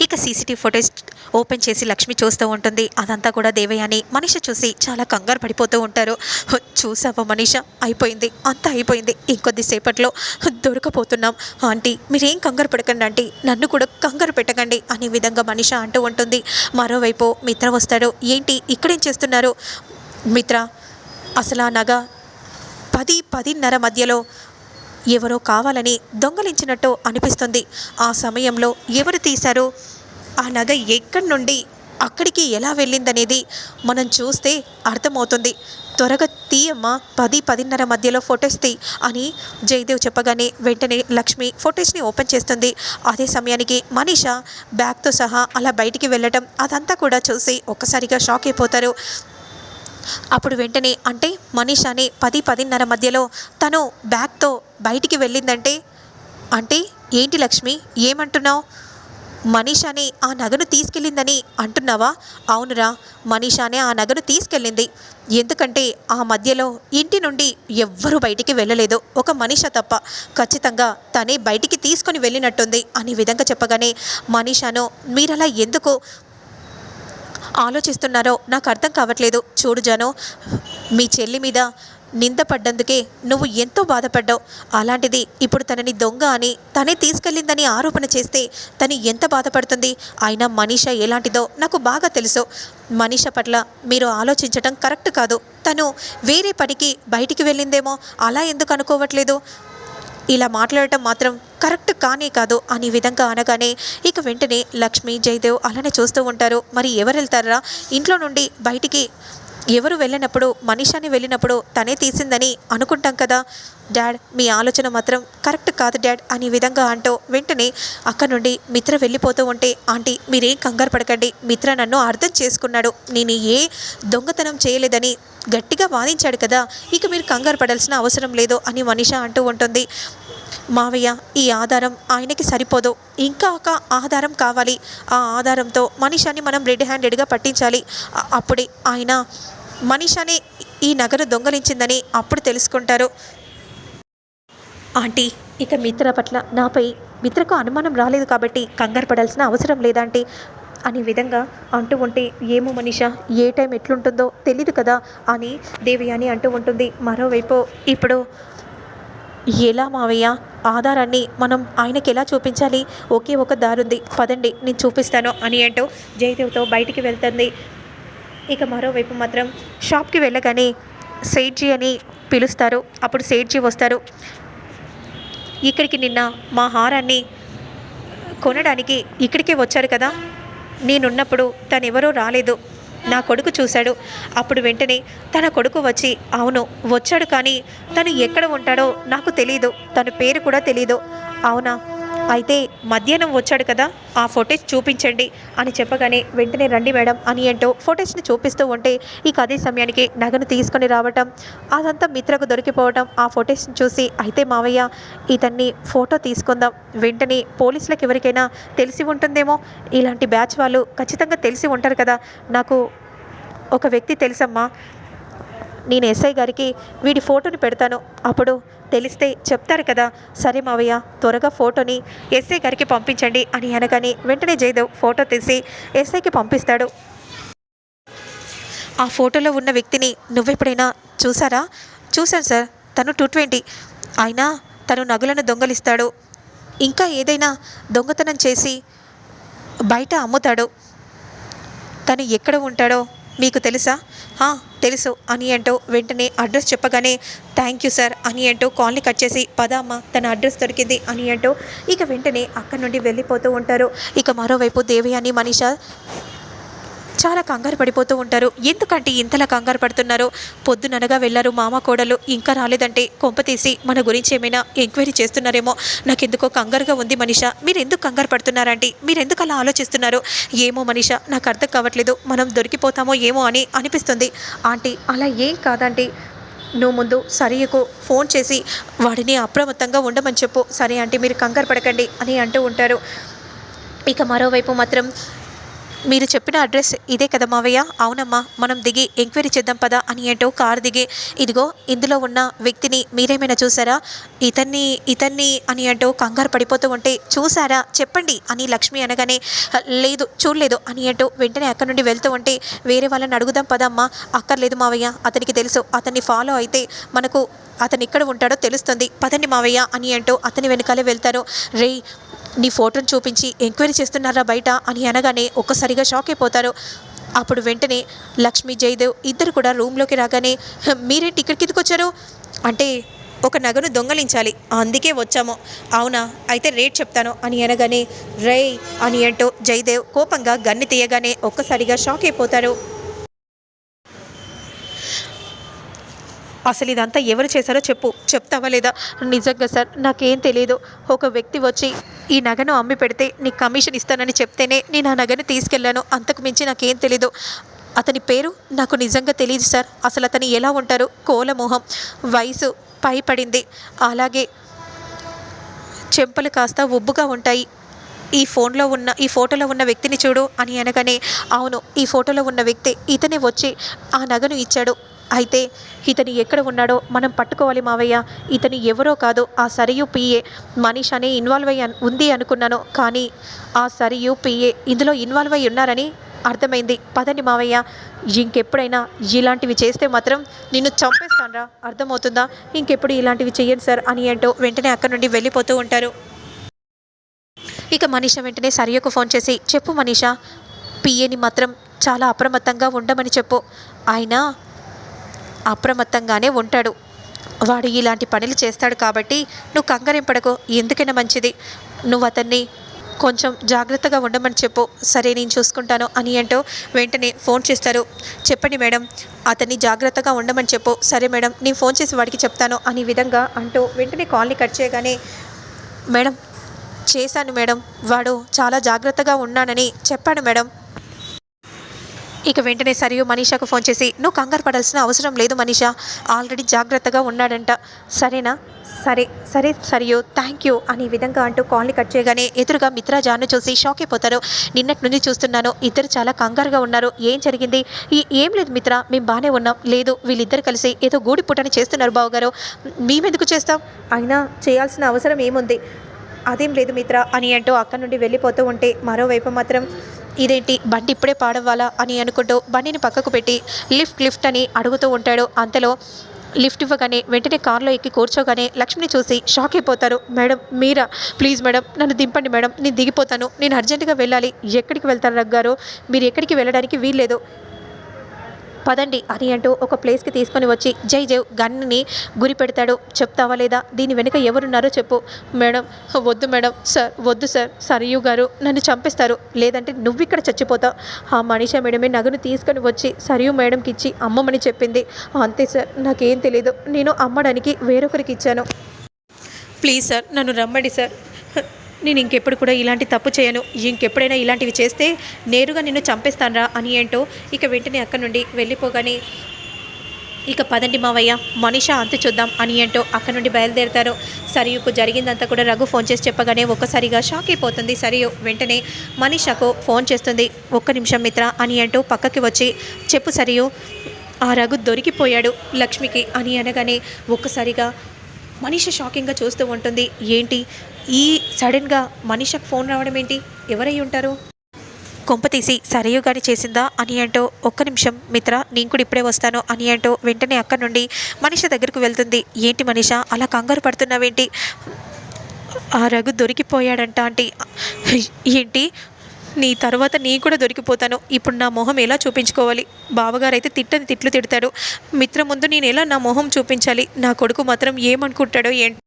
ఇక CCTV footage open చేసి లక్ష్మి చూస్తూ ఉంటుంది. అదంతా కూడా దేవయాని మనిష చూసి చాలా కంగారు పడిపోతూ ఉంటారు. చూసావా మనిష? అయిపోయింది. అంతా అయిపోయింది. ఇంకొద్దిసేపట్లో దొరకపోతున్నాం. ఆంటీ మీరేం కంగారు పడకండి ఆంటీ. నన్ను కూడా కంగారు పెట్టకండి అనే విధంగా మనిష అంటూ ఉంటుంది. మరోవైపు మిత్ర వస్తాడు. ఏంటి? ఇక్కడేం చేస్తున్నారు? మిత్ర అసలు ఆ నగ పది పదిన్నర మధ్యలో ఎవరో కావాలని దొంగలించినట్టు అనిపిస్తుంది. ఆ సమయంలో ఎవరు తీశారు? ఆ నగ ఎక్కడి నుండి అక్కడికి ఎలా వెళ్ళిందనేది మనం చూస్తే అర్థమవుతుంది. త్వరగా తీయమ్మా పది పదిన్నర మధ్యలో ఫొటోస్ తీ అని జయదేవ్ చెప్పగానే వెంటనే లక్ష్మి ఫొటోస్ని ఓపెన్ చేస్తుంది. అదే సమయానికి మనీష బ్యాగ్తో సహా అలా బయటికి వెళ్ళటం అదంతా కూడా చూసి ఒక్కసారిగా షాక్ అయిపోతారు. అప్పుడు వెంటనే అంటే మనీషాని పది పదిన్నర మధ్యలో తను బ్యాగ్తో బయటికి వెళ్ళిందంటే అంటే ఏంటి లక్ష్మి ఏమంటున్నావు? మనీషాని ఆ నగను తీసుకెళ్ళిందని అంటున్నావా? అవునురా మనీషానే ఆ నగను తీసుకెళ్ళింది. ఎందుకంటే ఆ మధ్యలో ఇంటి నుండి ఎవ్వరూ బయటికి వెళ్ళలేదు. ఒక మనిష తప్ప ఖచ్చితంగా తనే బయటికి తీసుకొని వెళ్ళినట్టుంది అనే విధంగా చెప్పగానే మనీషాను మీరలా ఎందుకు ఆలోచిస్తున్నారో నాకు అర్థం కావట్లేదు. చూడు జాను మీ చెల్లి మీద నింద పడ్డందుకే నువ్వు ఎంతో బాధపడ్డావు. అలాంటిది ఇప్పుడు తనని దొంగ అని తనే తీసుకెళ్ళిందని ఆరోపణ చేస్తే తను ఎంత బాధపడుతుంది? అయినా మనీష ఎలాంటిదో నాకు బాగా తెలుసు. మనీష పట్ల మీరు ఆలోచించటం కరెక్ట్ కాదు. తను వేరే పనికి బయటికి వెళ్ళిందేమో అలా ఎందుకు అనుకోవట్లేదు? ఇలా మాట్లాడటం మాత్రం కరెక్ట్ కానే కాదు అనే విధంగా అనగానే ఇక వెంటనే లక్ష్మి జయదేవ్ అలానే చూస్తూ ఉంటారు. మరి ఎవరు వెళ్తారా? ఇంట్లో నుండి బయటికి ఎవరు వెళ్ళినప్పుడు మనిషాని వెళ్ళినప్పుడు తనే తీసిందని అనుకుంటాం కదా. డాడ్ మీ ఆలోచన మాత్రం కరెక్ట్ కాదు డాడ్ అనే విధంగా అంటూ వెంటనే అక్కడ నుండి మిత్ర వెళ్ళిపోతూ ఉంటే ఆంటీ మీరేం కంగారు పడకండి. మిత్ర నన్ను అర్థం చేసుకున్నాడు. నేను ఏ దొంగతనం చేయలేదని గట్టిగా వాదించాడు కదా. ఇక మీరు కంగారు పడాల్సిన అవసరం లేదు అని మనిష అంటూ ఉంటుంది. మావయ్య ఈ ఆధారం ఆయనకి సరిపోదు. ఇంకా ఒక ఆధారం కావాలి. ఆ ఆధారంతో మనిషాని మనం రెడ్ హ్యాండెడ్గా పట్టించాలి. అప్పుడే ఆయన మనిషాని ఈ నగరు దొంగలించిందని అప్పుడు తెలుసుకుంటారు. ఆంటీ ఇక మిత్ర పట్ల నాపై మిత్రకు అనుమానం రాలేదు కాబట్టి కంగారు పడాల్సిన అవసరం లేదంటే అనే విధంగా అంటూ ఉంటే ఏమో మనిష ఏ టైం ఎట్లుంటుందో తెలీదు కదా అని దేవయాని అంటూ ఉంటుంది. మరోవైపు ఇప్పుడు ఎలా మావయ్య? ఆధారాన్ని మనం ఆయనకి ఎలా చూపించాలి? ఒకే ఒక దారుంది. పదండి నేను చూపిస్తాను అని అంటూ జయదేవ్తో బయటికి వెళ్తుంది. ఇక మరోవైపు మాత్రం షాప్కి వెళ్ళగానే సేట్జీ అని పిలుస్తారు. అప్పుడు సేట్జీ వస్తారు. ఇక్కడికి నిన్న మా హారాన్ని కొనడానికి ఇక్కడికే వచ్చారు కదా? నేనున్నప్పుడు తను రాలేదు. నా కొడుకు చూశాడు. అప్పుడు వెంటనే తన కొడుకు వచ్చి అవును వచ్చాడు కానీ తను ఎక్కడ ఉంటాడో నాకు తెలియదు తన పేరు కూడా తెలియదు అవునా? అయితే మధ్యాహ్నం వచ్చాడు కదా ఆ ఫొటేజ్ చూపించండి అని చెప్పగానే వెంటనే రండి మేడం అని ఏంటో ఫొటేజ్ని చూపిస్తూ ఉంటే ఇక అదే సమయానికి నగను తీసుకొని రావటం అదంతా మిత్రకు దొరికిపోవటం ఆ ఫొటేజ్ని చూసి అయితే మావయ్య ఇతన్ని ఫోటో తీసుకుందాం వెంటనే పోలీసులకు ఎవరికైనా తెలిసి ఉంటుందేమో ఇలాంటి బ్యాచ్ వాళ్ళు ఖచ్చితంగా తెలిసి ఉంటారు కదా నాకు ఒక వ్యక్తి తెలుసమ్మా నేను ఎస్ఐ గారికి వీడి ఫోటోని పెడతాను. అప్పుడు తెలిస్తే చెప్తారు కదా సరే మావయ్య త్వరగా ఫోటోని ఎస్ఐ గారికి పంపించండి అని అనగానే వెంటనే జయదేవ్ ఫోటో తీసి ఎస్ఐకి పంపిస్తాడు. ఆ ఫోటోలో ఉన్న వ్యక్తిని నువ్వెప్పుడైనా చూసారా? చూశాను సార్ తను టూ ట్వంటీ. అయినా తను నగులను దొంగలిస్తాడు. ఇంకా ఏదైనా దొంగతనం చేసి బయట అమ్ముతాడు. తను ఎక్కడ ఉంటాడో మీకు తెలుసా? తెలుసు. అని అంటూ వెంటనే అడ్రస్ చెప్పగానే థ్యాంక్ యూ సార్ అని అంటూ కాల్ని కట్ చేసి పదామ్మ తన అడ్రస్ దొరికింది అని అంటూ ఇక వెంటనే అక్కడి నుండి వెళ్ళిపోతూ ఉంటారు. ఇక మరోవైపు దేవి అని మనీష చాలా కంగారు పడిపోతూ ఉంటారు. ఎందుకంటే ఇంతలా కంగారు పడుతున్నారు? పొద్దుననగా వెళ్ళారు మామ కోడలు. ఇంకా రాలేదంటే కొంప తీసి మన గురించి ఏమైనా ఎంక్వైరీ చేస్తున్నారేమో? నాకెందుకో కంగారుగా ఉంది మనిష. మీరు ఎందుకు కంగారు పడుతున్నారంటే మీరెందుకు అలా ఆలోచిస్తున్నారు? ఏమో మనిష నాకు అర్థం కావట్లేదు. మనం దొరికిపోతామో ఏమో అని అనిపిస్తుంది. ఆంటీ అలా ఏం కాదంటీ. నువ్వు ముందు సరియకు ఫోన్ చేసి వాడిని అప్రమత్తంగా ఉండమని చెప్పు. సరే ఆంటీ మీరు కంగారు పడకండి అని అంటూ ఉంటారు. ఇక మరోవైపు మాత్రం మీరు చెప్పిన అడ్రస్ ఇదే కదా మావయ్య? అవునమ్మా మనం దిగి ఎంక్వైరీ చేద్దాం పదా అని ఏంటో కారు దిగి ఇదిగో ఇందులో ఉన్న వ్యక్తిని మీరేమైనా చూసారా? ఇతన్ని ఇతన్ని అని అంటూ కంగారు పడిపోతూ ఉంటే చూసారా? చెప్పండి అని లక్ష్మి అనగానే లేదు చూడలేదు అని అంటూ వెంటనే అక్కడి నుండి వెళ్తూ ఉంటే వేరే వాళ్ళని అడుగుదాం పదమ్మా అక్కర్లేదు మావయ్య అతనికి తెలుసు అతన్ని ఫాలో అయితే మనకు అతను ఎక్కడ ఉంటాడో తెలుస్తుంది. పదండి మావయ్య అని అంటూ అతని వెనకాలే వెళ్తారు. రే నీ ఫోటోను చూపించి ఎంక్వైరీ చేస్తున్నారా బయట అని అనగానే ఒక్కసారిగా షాక్ అయిపోతారు. అప్పుడు వెంటనే లక్ష్మీ జయదేవ్ ఇద్దరు కూడా రూమ్లోకి రాగానే మీరే మీరేంటి ఇక్కడికి అంటే ఒక నగను దొంగలించాలి. అందుకే వచ్చాము. అవునా? అయితే రేట్ చెప్తాను అని అనగానే రే అని అంటూ జయదేవ్ కోపంగా గన్ని తీయగానే ఒక్కసారిగా షాక్ అయిపోతారు. అసలు ఇదంతా ఎవరు చేశారో చెప్పు. చెప్తావా లేదా? నిజంగా సార్ నాకేం తెలియదు ఒక వ్యక్తి వచ్చి ఈ నగను అమ్మి పెడితే నీకు కమిషన్ ఇస్తానని చెప్తేనే నేను ఆ నగను తీసుకెళ్ళాను. అంతకు మించి నాకేం తెలీదు. అతని పేరు నాకు నిజంగా తెలియదు సార్. అసలు అతను ఎలా ఉంటారు? కోలమోహం. వయసు పైపడింది. అలాగే చెంపలు కాస్త ఉబ్బుగా ఉంటాయి. ఈ ఫోన్లో ఉన్న ఈ ఫోటోలో ఉన్న వ్యక్తిని చూడు అని అనగానే అవును ఈ ఫోటోలో ఉన్న వ్యక్తి ఇతనే వచ్చి ఆ నగను ఇచ్చాడు. అయితే ఇతని ఎక్కడ ఉన్నాడో మనం పట్టుకోవాలి మావయ్య. ఇతని ఎవరో కాదు ఆ సరియు పిఏ. మనీష్ అనే ఇన్వాల్వ్ అయ్యి ఉంది అనుకున్నాను. కానీ ఆ సరియు పిఏ ఇందులో ఇన్వాల్వ్ అయి ఉన్నారని అర్థమైంది. పదండి మావయ్య. ఇంకెప్పుడైనా ఇలాంటివి చేస్తే మాత్రం నిన్ను చంపేస్తానరా. అర్థమవుతుందా? ఇంకెప్పుడు ఇలాంటివి చెయ్యండి సార్ అని అంటూ వెంటనే అక్కడి నుండి వెళ్ళిపోతూ ఉంటారు. ఇక మనీష వెంటనే సరియకు ఫోన్ చేసి చెప్పు మనీష పిఏని మాత్రం చాలా అప్రమత్తంగా ఉండమని చెప్పు. ఆయన అప్రమత్తంగానే ఉంటాడు. వాడు ఇలాంటి పనులు చేస్తాడు కాబట్టి నువ్వు కంగారింపడకు ఎందుకైనా మంచిది. నువ్వు అతన్ని కొంచెం జాగ్రత్తగా ఉండమని చెప్పు. సరే నేను చూసుకుంటాను అని అంటూ వెంటనే ఫోన్ చేస్తారు. చెప్పండి మేడం అతన్ని జాగ్రత్తగా ఉండమని చెప్పు. సరే మేడం నేను ఫోన్ చేసి వాడికి చెప్తాను అని విధంగా అంటూ వెంటనే కాల్ని కట్ చేయగానే మేడం చేశాను మేడం. వాడు చాలా జాగ్రత్తగా ఉన్నానని చెప్పాడు మేడం. ఇక వెంటనే సరియు మనీషాకు ఫోన్ చేసి నువ్వు కంగారు పడాల్సిన అవసరం లేదు మనీషా ఆల్రెడీ జాగ్రత్తగా ఉన్నాడంట. సరేనా? సరే సరే సరియు థ్యాంక్ యూ అని విధంగా అంటూ కాల్ని కట్ చేయగానే ఎదురుగా మిత్రా జాను చూసి షాక్ అయిపోతారు. నిన్నటి నుండి చూస్తున్నాను ఇద్దరు చాలా కంగారుగా ఉన్నారు. ఏం జరిగింది? ఈ ఏం లేదు మిత్ర మేము బాగానే ఉన్నాం. లేదు వీళ్ళిద్దరు కలిసి ఏదో గూడి పుట్టని చేస్తున్నారు బావగారు. మేమెందుకు చేస్తాం? అయినా చేయాల్సిన అవసరం ఏముంది? అదేం లేదు మిత్ర అని అంటూ అక్కడి నుండి వెళ్ళిపోతూ ఉంటే మరోవైపు మాత్రం ఇదేంటి? బండి ఇప్పుడే పాడవ్వాలా అని అనుకుంటూ బండిని పక్కకు పెట్టి లిఫ్ట్ లిఫ్ట్ అని అడుగుతూ ఉంటాడు. అంతలో లిఫ్ట్ ఇవ్వగానే వెంటనే కారులో ఎక్కి కూర్చోగానే లక్ష్మిని చూసి షాక్ అయిపోతారు. Madam Meera? ప్లీజ్ మేడం నన్ను దింపండి మేడం. నేను దిగిపోతాను. నేను అర్జెంటుగా వెళ్ళాలి. ఎక్కడికి వెళ్తాను రగ్గారు? మీరు ఎక్కడికి వెళ్ళడానికి వీల్లేదు. పదండి అని అంటూ ఒక ప్లేస్కి తీసుకొని వచ్చి జై జై గన్ని గురి పెడతాడు. చెప్తావా లేదా? దీని వెనుక ఎవరున్నారో చెప్పు. మేడం వద్దు మేడం సార్ వద్దు సార్. సరియు గారు నన్ను చంపేస్తారు. లేదంటే నువ్వు ఇక్కడ చచ్చిపోతావు ఆ మనిష మేడమే నగను తీసుకొని వచ్చి సరియు మేడంకి ఇచ్చి అమ్మమని చెప్పింది. అంతే సార్ నాకేం తెలీదు. నేను అమ్మడానికి వేరొకరికి ఇచ్చాను. ప్లీజ్ సార్ నన్ను రమ్మండి సార్. నేను ఇంకెప్పుడు కూడా ఇలాంటి తప్పు చేయను. ఇంకెప్పుడైనా ఇలాంటివి చేస్తే నేరుగా నిన్ను చంపేస్తానరా అని ఏంటో ఇక వెంటనే అక్కడి నుండి వెళ్ళిపోగానే ఇక పదండి మావయ్య మనిషా అంతు చూద్దాం అని ఏంటో అక్కడ నుండి బయలుదేరుతారు. సరియుకు జరిగిందంతా కూడా రఘు ఫోన్ చేసి చెప్పగానే ఒక్కసారిగా షాక్ అయిపోతుంది సరియు. వెంటనే మనిషకు ఫోన్ చేస్తుంది ఒక్క నిమిషం మిత్ర అని అంటూ పక్కకి వచ్చి చెప్పు సరియు ఆ రఘు దొరికిపోయాడు లక్ష్మికి అని అనగానే ఒక్కసారిగా మనిషి షాకింగ్గా చూస్తూ ఉంటుంది. ఏంటి ఈ సడన్గా మనీషకు ఫోన్ రావడం ఏంటి? ఎవరై ఉంటారు? కొంపతీసి సరయు గారి చేసిందా అని అంటూ ఒక్క నిమిషం మిత్ర నేను కూడా ఇప్పుడే వస్తాను అని అంటూ వెంటనే అక్కడి నుండి మనిష దగ్గరకు వెళ్తుంది. ఏంటి మనిష అలా కంగారు పడుతున్నావేంటి? ఆ రఘు దొరికిపోయాడంట అంటే ఏంటి? నీ తర్వాత నీ కూడా దొరికిపోతాను. ఇప్పుడు నా మొహం ఎలా చూపించుకోవాలి? బావగారు అయితే తిట్టని తిట్లు తిడతాడు. మిత్ర ముందు నేను ఎలా నా మొహం చూపించాలి? నా కొడుకు మాత్రం ఏమనుకుంటాడో ఏంటి